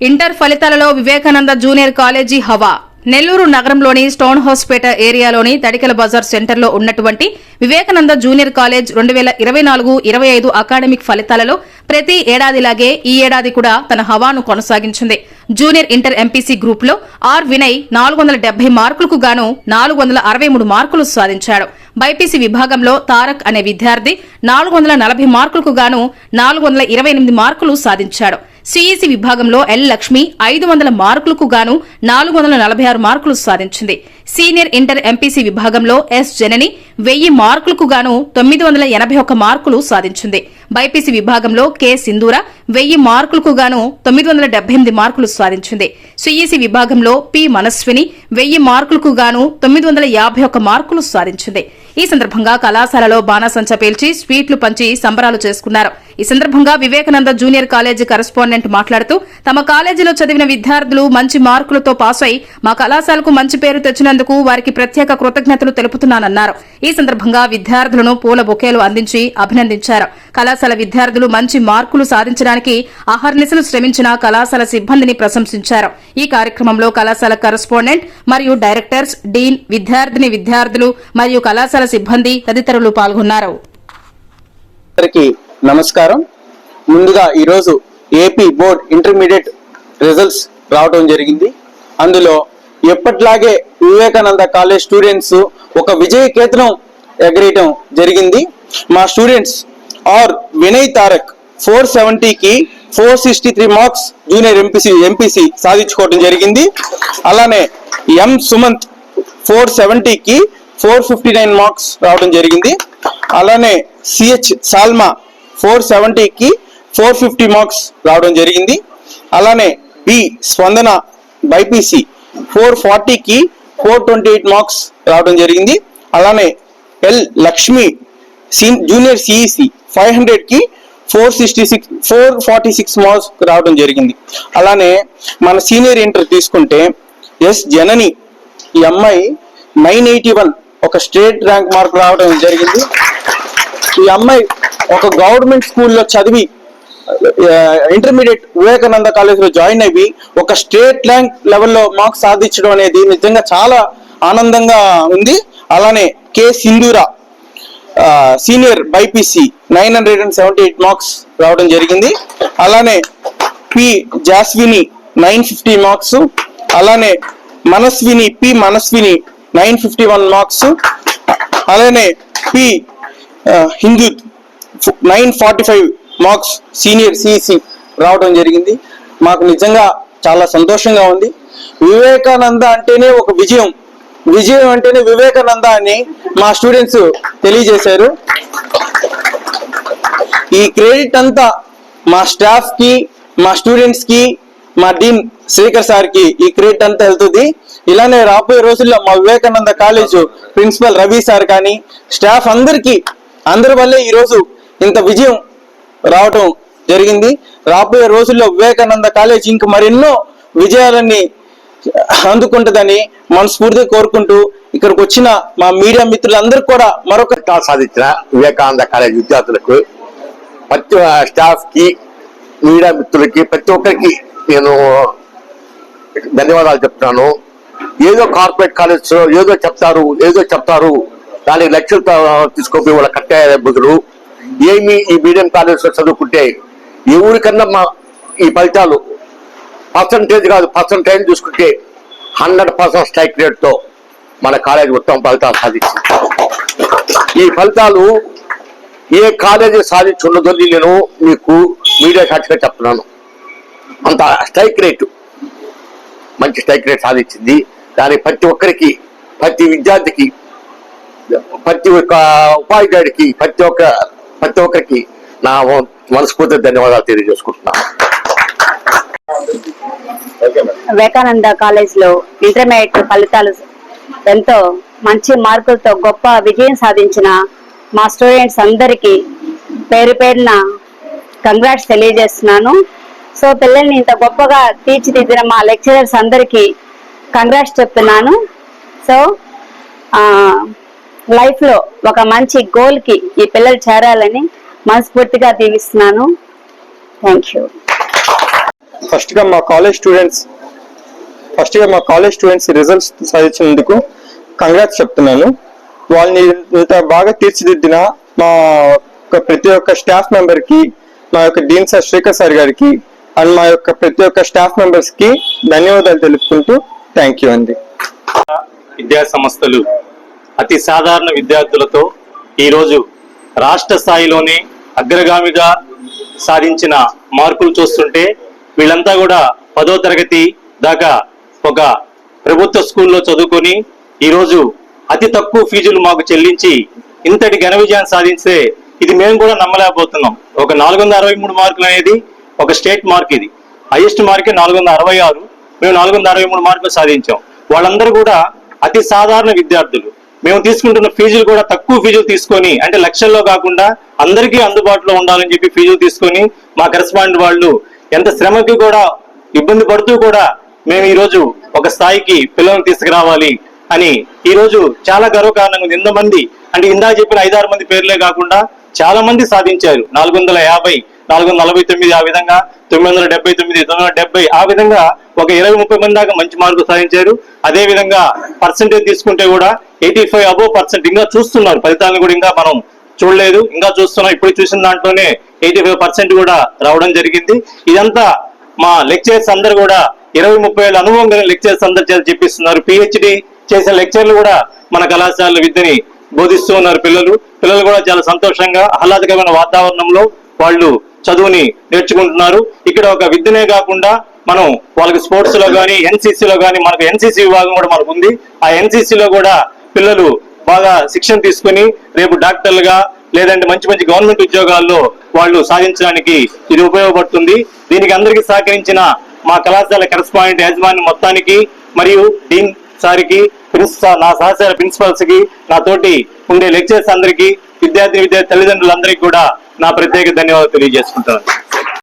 Inter ఫలితాలలో Vivekananda junior college హవా. నెల్లూరు నగరంలోని స్టోన్ హౌస్పేట ఏరియాలోని తడికల బజార్ సెంటర్లో ఉన్నటువంటి వివేకానంద జూనియర్ కాలేజ్ రెండు వేల ఇరవై నాలుగు ఇరవై ఐదు అకాడమిక్ ఫలితాలలో ప్రతి ఏడాదిలాగే ఈ ఏడాది కూడా తన హవాను కొనసాగించింది. జూనియర్ ఇంటర్ ఎంపీసీ గ్రూప్లో ఆర్ వినయ్ నాలుగు వందల డెబ్బై మార్కులకు గాను నాలుగు వందల అరవై మూడు మార్కులు సాధించాడు. బైపీసీ విభాగంలో తారక్ అనే విద్యార్థి నాలుగు వందల నలభై మార్కులకు గాను నాలుగు వందల ఇరవై ఎనిమిది మార్కులు సాధించాడు. సిఈసి విభాగంలో ఎల్ లక్ష్మి ఐదు వందల మార్కులకు గాను నాలుగు వందల నలభై ఆరు మార్కులు సాధించింది. సీనియర్ ఇంటర్ ఎంపీసీ విభాగంలో ఎస్ జనని వెయ్యి మార్కులకు గాను తొమ్మిది వందల ఎనభై ఒక్క మార్కులు సాధించింది. బైపీసీ విభాగంలో కె సింధూర వెయ్యి మార్కులకు గాను తొమ్మిది వందల డెబ్బై ఎనిమిది మార్కులు సాధించింది. సిఈసి విభాగంలో పి మనస్విని వెయ్యి మార్కులకు గాను తొమ్మిది వందల యాభై ఒక్క మార్కులు సాధించింది. ఈ సందర్భంగా కళాశాలలో బాణాసంచ పేల్చి స్వీట్లు పంచి సంబరాలు చేసుకున్నారు. ఈ సందర్భంగా వివేకానంద జూనియర్ కాలేజీ కరెస్పాండెంట్ మాట్లాడుతూ తమ కాలేజీలో చదివిన విద్యార్థులు మంచి మార్కులతో పాస్ అయి మా కళాశాలకు మంచి పేరు తెచ్చినందుకు వారికి ప్రత్యేక కృతజ్ఞతలు తెలుపుతున్నానన్నారు. ఈ సందర్భంగా విద్యార్థులను పూల బొకేలు అందించి అభినందించారు. కళాశాల విద్యార్థులు మంచి మార్కులు సాధించడానికి అహర్నిశలు శ్రమించిన కళాశాల సిబ్బందిని ప్రశంసించారు. ఈ కార్యక్రమంలో కళాశాల కరస్పాండెంట్ మరియు డైరెక్టర్స్ డీన్ విద్యార్థిని విద్యార్థులు మరియు కళాశాల సిబ్బంది తదితరులు పాల్గొన్నారు. నమస్కారం. ముందుగా ఈరోజు ఏపీ బోర్డ్ ఇంటర్మీడియట్ రిజల్ట్స్ రావడం జరిగింది. అందులో ఎప్పట్లాగే వివేకానంద కాలేజ్ స్టూడెంట్స్ ఒక విజయ కేతనం ఎగరేయటం జరిగింది. మా students R Vinay Tarak four సెవెంటీకి four sixty three marks junior MPC MPC సాధించుకోవడం జరిగింది. అలానే ఎం సుమంత్ ఫోర్ సెవెంటీకి ఫోర్ ఫిఫ్టీ నైన్ మార్క్స్ రావడం జరిగింది. అలానే సిహెచ్ సాల్మా ఫోర్ సెవెంటీకి ఫోర్ ఫిఫ్టీ మార్క్స్ రావడం జరిగింది. అలానే బి స్పందన బైపీసీ ఫోర్ ఫార్టీకి ఫోర్ ట్వంటీ ఎయిట్ మార్క్స్ రావడం జరిగింది. అలానే L Lakshmi junior CEC five హండ్రెడ్కి four sixty six four forty six marks రావడం జరిగింది. అలానే మన సీనియర్ ఇంటర్ తీసుకుంటే ఎస్ జనని ఈ అమ్మాయి నైన్ ఎయిటీ వన్ ఒక స్టేట్ ర్యాంక్ మార్క్ రావడం జరిగింది. ఈ అమ్మాయి ఒక గవర్నమెంట్ స్కూల్లో చదివి ఇంటర్మీడియట్ వివేకానంద కాలేజీలో జాయిన్ అయ్యి ఒక స్టేట్ ర్యాంక్ లెవెల్లో మార్క్స్ సాధించడం అనేది నిజంగా చాలా ఆనందంగా ఉంది. అలానే K Sindhura senior BiPC nine hundred and seventy eight marks రావడం జరిగింది. అలానే P Jaswini nine fifty marks అలానే Manaswini P Manaswini nine fifty one marks అలానే P Hindu nine forty five marks senior CEC రావడం జరిగింది. మాకు నిజంగా చాలా సంతోషంగా ఉంది. వివేకానంద అంటేనే ఒక విజయం. విజయం అంటేనే వివేకానంద అని మా స్టూడెంట్స్ తెలియజేశారు. ఈ క్రెడిట్ అంతా మా స్టాఫ్కి మా స్టూడెంట్స్కి మా డీన్ శ్రీకర్ సార్కి ఈ క్రెడిట్ అంతా వెళ్తుంది. ఇలానే రాబోయే రోజుల్లో మా Vivekananda college principal Ravi sir కానీ స్టాఫ్ అందరికీ అందరి వల్లే ఈరోజు ఇంత విజయం రావటం జరిగింది. రాబోయే రోజుల్లో వివేకానంద కాలేజ్ ఇంక మరెన్నో విజయాలన్నీ అందుకుంటుందని మనస్ఫూర్తిగా కోరుకుంటూ ఇక్కడికి వచ్చిన మా మీడియా మిత్రులందరూ కూడా మరొక సాధించిన వివేకానంద కాలేజ్ విద్యార్థులకు ప్రతి స్టాఫ్కి మీడియా మిత్రులకి ప్రతి ఒక్కరికి నేను ధన్యవాదాలు చెప్తున్నాను. ఏదో కార్పొరేట్ కాలేజ్ ఏదో చెప్తారు ఏదో చెప్తారు దానికి లక్ష్యం తీసుకోపోయి వాళ్ళ కట్టే బదులు ఏమి ఈ మీడియం కాలేజ్ చదువుకుంటే ఎవరికన్నా మా ఈ ఫలితాలు పర్సంటేజ్ కాదు పర్సంటేజ్ చూసుకుంటే హండ్రెడ్ పర్సెంట్ స్ట్రైక్ రేట్తో మన కాలేజ్ ఉత్తమ ఫలితాలు సాధించింది. ఈ ఫలితాలు ఏ కాలేజీ సాధించున్నదో నేను మీకు మీడియా సాక్షిగా చెప్తున్నాను. అంత స్ట్రైక్ రేటు మంచి స్ట్రైక్ రేట్ సాధించింది. దాని ప్రతి ఒక్కరికి ప్రతి విద్యార్థికి ప్రతి ఒక్క ఉపాధ్యాయుడికి ప్రతి ఒక్క ప్రతి ఒక్కరికి నా మనస్ఫూర్తి ధన్యవాదాలు తెలియజేసుకుంటున్నాను వివేకానంద కాలేజ్లో ఇంటర్మీడియట్ ఫలితాలు ఎంతో మంచి మార్కులతో గొప్ప విజయం సాధించిన మా స్టూడెంట్స్ అందరికీ పేరు పేరున కంగ్రాట్స్ తెలియజేస్తున్నాను. సో పిల్లల్ని ఇంత గొప్పగా తీర్చిదిద్దిన మా లెక్చరర్స్ అందరికీ కంగ్రాట్స్ చెప్తున్నాను. సో లైఫ్లో ఒక మంచి గోల్కి ఈ పిల్లలు చేరాలని మనస్ఫూర్తిగా దీవిస్తున్నాను. థ్యాంక్ యూ ఫస్ట్గా మా కాలేజ్ స్టూడెంట్స్ ఫస్ట్గా మా కాలేజ్ స్టూడెంట్స్ రిజల్ట్స్ సాధించినందుకు కంగ్రాట్స్ చెప్తున్నాను. వాళ్ళని ఇంత బాగా తీర్చిదిద్దిన మా యొక్క ప్రతి ఒక్క స్టాఫ్ మెంబర్కి మా యొక్క డీన్ సార్ శ్రీకర్ సార్ గారికి అండ్ మా యొక్క ప్రతి ఒక్క స్టాఫ్ మెంబర్స్కి ధన్యవాదాలు తెలుపుకుంటూ థ్యాంక్ యూ అండి. విద్యా సంస్థలు అతి సాధారణ విద్యార్థులతో ఈరోజు రాష్ట్ర స్థాయిలోనే అగ్రగామిగా సాధించిన మార్కులు చూస్తుంటే వీళ్ళంతా కూడా పదో తరగతి దాకా ఒక ప్రభుత్వ స్కూల్లో చదువుకొని ఈరోజు అతి తక్కువ ఫీజులు మాకు చెల్లించి ఇంతటి ఘన విజయాన్ని సాధిస్తే ఇది మేము కూడా నమ్మలేకపోతున్నాం. ఒక నాలుగు వందల అరవై మూడు మార్కులు అనేది ఒక స్టేట్ మార్క్ ఇది. హైయెస్ట్ మార్కే నాలుగు వందల అరవై ఆరు మేము నాలుగు వందల అరవై మూడు మార్కులు సాధించాం. వాళ్ళందరూ కూడా అతి సాధారణ విద్యార్థులు. మేము తీసుకుంటున్న ఫీజులు కూడా తక్కువ ఫీజులు తీసుకొని అంటే లక్షల్లో కాకుండా అందరికీ అందుబాటులో ఉండాలని చెప్పి ఫీజులు తీసుకొని మా కరెస్పాండెంట్ వాళ్ళు ఎంత శ్రమకి కూడా ఇబ్బంది పడుతూ కూడా మేము ఈ రోజు ఒక స్థాయికి పిల్లలను తీసుకురావాలి అని ఈ రోజు చాలా గర్వకారణంగా ఉంది. ఎంతమంది అంటే ఇందా చెప్పిన ఐదారు మంది పేర్లే కాకుండా చాలా మంది సాధించారు. నాలుగు వందల యాభై నాలుగు వందల నలభై తొమ్మిది ఆ విధంగా తొమ్మిది వందల డెబ్బై తొమ్మిది తొమ్మిది వందల డెబ్బై ఆ విధంగా ఒక ఇరవై ముప్పై మంది దాకా మంచి మార్కులు సాధించారు. అదే విధంగా పర్సంటేజ్ తీసుకుంటే కూడా ఎయిటీ ఫైవ్ అబోవ్ పర్సెంట్ ఇంకా చూస్తున్నారు. ఫలితాలను కూడా ఇంకా మనం చూడలేదు. ఇంకా చూస్తున్నాం. ఇప్పుడు చూసిన దాంట్లోనే ఎయిటీ ఫైవ్ పర్సెంట్ కూడా రావడం జరిగింది. ఇదంతా మా లెక్చరర్స్ అందరు కూడా ఇరవై ముప్పై ఏళ్ళ అనుభవం కలిగిన లెక్చరర్స్ అందరు చేత చెప్పిస్తున్నారు. పిహెచ్డి చేసిన లెక్చర్లు కూడా మన కళాశాల విద్యని బోధిస్తూ ఉన్నారు పిల్లలు. పిల్లలు కూడా చాలా సంతోషంగా ఆహ్లాదకరమైన వాతావరణంలో వాళ్ళు చదువుని నేర్చుకుంటున్నారు. ఇక్కడ ఒక విద్యనే కాకుండా మనం వాళ్ళకి స్పోర్ట్స్లో కానీ ఎన్సీసీలో కానీ మనకు ఎన్సీసీ విభాగం కూడా మనకు ఉంది ఆ ఎన్సీసీలో లో కూడా పిల్లలు బాగా శిక్షణ తీసుకుని రేపు డాక్టర్లుగా లేదంటే మంచి మంచి గవర్నమెంట్ ఉద్యోగాల్లో వాళ్ళు సాధించడానికి ఇది ఉపయోగపడుతుంది. దీనికి అందరికీ సహకరించిన మా కళాశాల కరెస్పాండెంట్ యాజమాన్యం మొత్తానికి మరియు డీన్ సార్కి ప్రిన్సిపల్ నా సహచార ప్రిన్సిపల్స్కి నా తోటి ఉండే లెక్చర్స్ అందరికీ విద్యార్థి విద్యార్థి తల్లిదండ్రులందరికీ కూడా నా ప్రత్యేక ధన్యవాదాలు తెలియజేసుకుంటాను